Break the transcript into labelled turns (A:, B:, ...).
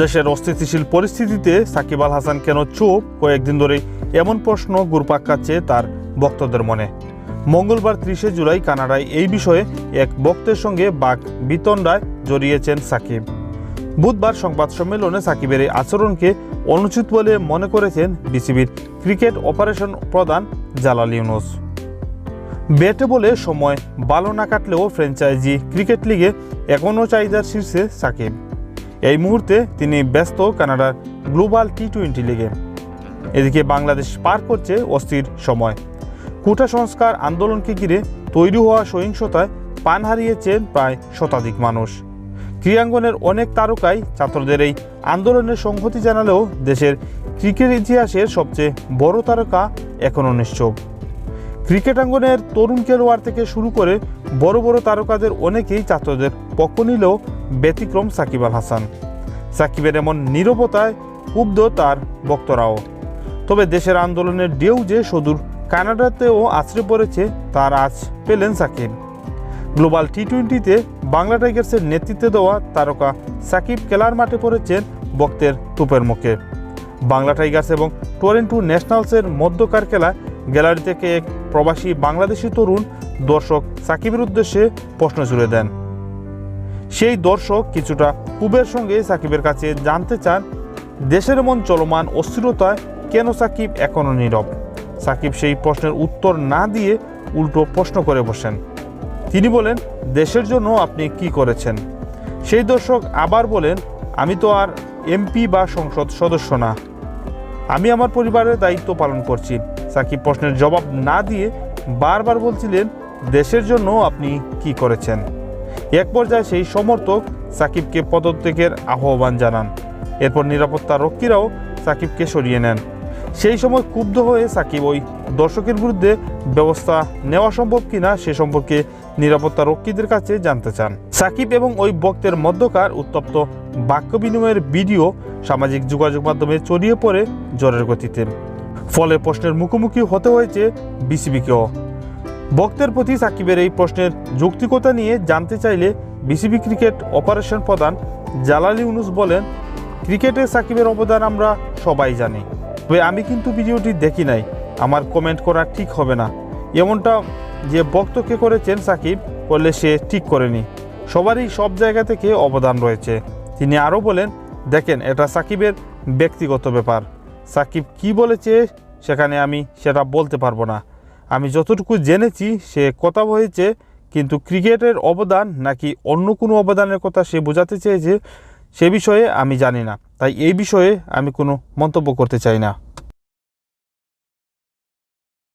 A: দেশের অস্থিতিশীল পরিস্থিতিতে সাকিব আল হাসান কেন চুপ? কয়েকদিন ধরেই এমন প্রশ্ন ঘুরপাক খাচ্ছে তার ভক্তদের মনে। মঙ্গলবার ত্রিশে জুলাই কানাডায় এই বিষয়ে এক বক্তের সঙ্গে বাক বিতণ্ডায় জড়িয়েছেন সাকিব। বুধবার সংবাদ সম্মেলনে সাকিবের এই আচরণকে অনুচিত বলে মনে করেছেন বিসিবির ক্রিকেট অপারেশন প্রধান জালাল ইউনুস। ব্যাটে বলে সময় ভালো না কাটলেও ফ্র্যাঞ্চাইজি ক্রিকেট লিগে এখনও চাহিদার শীর্ষে সাকিব। এই মুহূর্তে তিনি ব্যস্ত কানাডার গ্লোবাল টি টোয়েন্টি লিগে। এদিকে বাংলাদেশ পার করছে অস্থির সময়। কোটা সংস্কার আন্দোলনকে ঘিরে তৈরি হওয়া সহিংসতায় পান হারিয়েছেন প্রায় শতাধিক মানুষ। ক্রীড়াঙ্গনের অনেক তারকাই ছাত্রদের এই আন্দোলনের সংহতি জানালেও দেশের ক্রিকেট ইতিহাসের সবচেয়ে বড় তারকা এখনও নিশ্চুপ। ক্রিকেটাঙ্গনের তরুণ খেলোয়াড় থেকে শুরু করে বড় বড় তারকাদের অনেকেই ছাত্রদের পক্ষ নিলেও ব্যতিক্রম সাকিব আল হাসান। সাকিবের এমন নীরবতায় উব্ধ তার বক্তরাও। তবে দেশের আন্দোলনের ঢেউ যে সুদূর, কানাডাতেও আছড়ে পড়েছে তার আজ পেলেন সাকিব। গ্লোবাল টি টোয়েন্টিতে বাংলা টাইগার্সের নেতৃত্বে দেওয়া তারকা সাকিব খেলার মাঠে পড়েছেন বক্তের তুপের মুখে। বাংলা টাইগার্স এবং টরেন্টো ন্যাশনালসের মধ্যকার খেলায় গ্যালারি থেকে এক প্রবাসী বাংলাদেশি তরুণ দর্শক সাকিবের উদ্দেশ্যে প্রশ্ন জুড়ে দেন। সেই দর্শক কিছুটা কুবের সঙ্গে সাকিবের কাছে জানতে চান, দেশের মন চলমান অস্থিরতায় কেন সাকিব এখনও নীরব? সাকিব সেই প্রশ্নের উত্তর না দিয়ে উল্টো প্রশ্ন করে বসেন। তিনি বলেন, দেশের জন্য আপনি কি করেছেন? সেই দর্শক আবার বলেন, আমি তো আর এমপি বা সংসদ সদস্য না। আমি আমার পরিবারের দায়িত্ব পালন করছি। সাকিব প্রশ্নের জবাব না দিয়ে বারবার বলছিলেন, দেশের জন্য আপনি কি করেছেন? এক পর্যায়ে সেই সমর্থক সাকিবকে পদত্যাগের আহ্বান জানান। এরপর নিরাপত্তা রক্ষীরাও সাকিবকে সরিয়ে নেন। সেই সময় ক্ষুব্ধ হয়ে সাকিব ওই দর্শকের বিরুদ্ধে ব্যবস্থা নেওয়া সম্ভব কিনা সে সম্পর্কে নিরাপত্তা রক্ষীদের কাছে জানতে চান। সাকিব এবং ওই বক্তের মধ্যকার উত্তপ্ত বাক্য বিনিময়ের ভিডিও সামাজিক যোগাযোগ মাধ্যমে ছড়িয়ে পড়ে জ্বরের গতিতে। ফলে প্রশ্নের মুখোমুখি হতে হয়েছে বিসিবিকেও। বক্তের প্রতি সাকিবের এই প্রশ্নের যৌক্তিকতা নিয়ে জানতে চাইলে বিসিবি ক্রিকেট অপারেশন প্রধান জালালি ইউনুস বলেন, ক্রিকেটে সাকিবের অবদান আমরা সবাই জানি। তবে আমি কিন্তু ভিডিওটি দেখি নাই। আমার কমেন্ট করা ঠিক হবে না। এমনটা যে বক্তকে করেছেন সাকিব, করলে সে ঠিক করেনি। সবারই সব জায়গা থেকে অবদান রয়েছে। তিনি আরও বলেন, দেখেন, এটা সাকিবের ব্যক্তিগত ব্যাপার। সাকিব কি বলেছে, সেখানে আমি সেটা বলতে পারব না। আমি যতটুকু জেনেছি, সে কথা হয়েছে কিন্তু ক্রিকেটের অবদান নাকি অন্য কোনো অবদানের কথা সে বোঝাতে চেয়েছে, সে বিষয়ে আমি জানি না। তাই এই বিষয়ে আমি কোনো মন্তব্য করতে চাই না।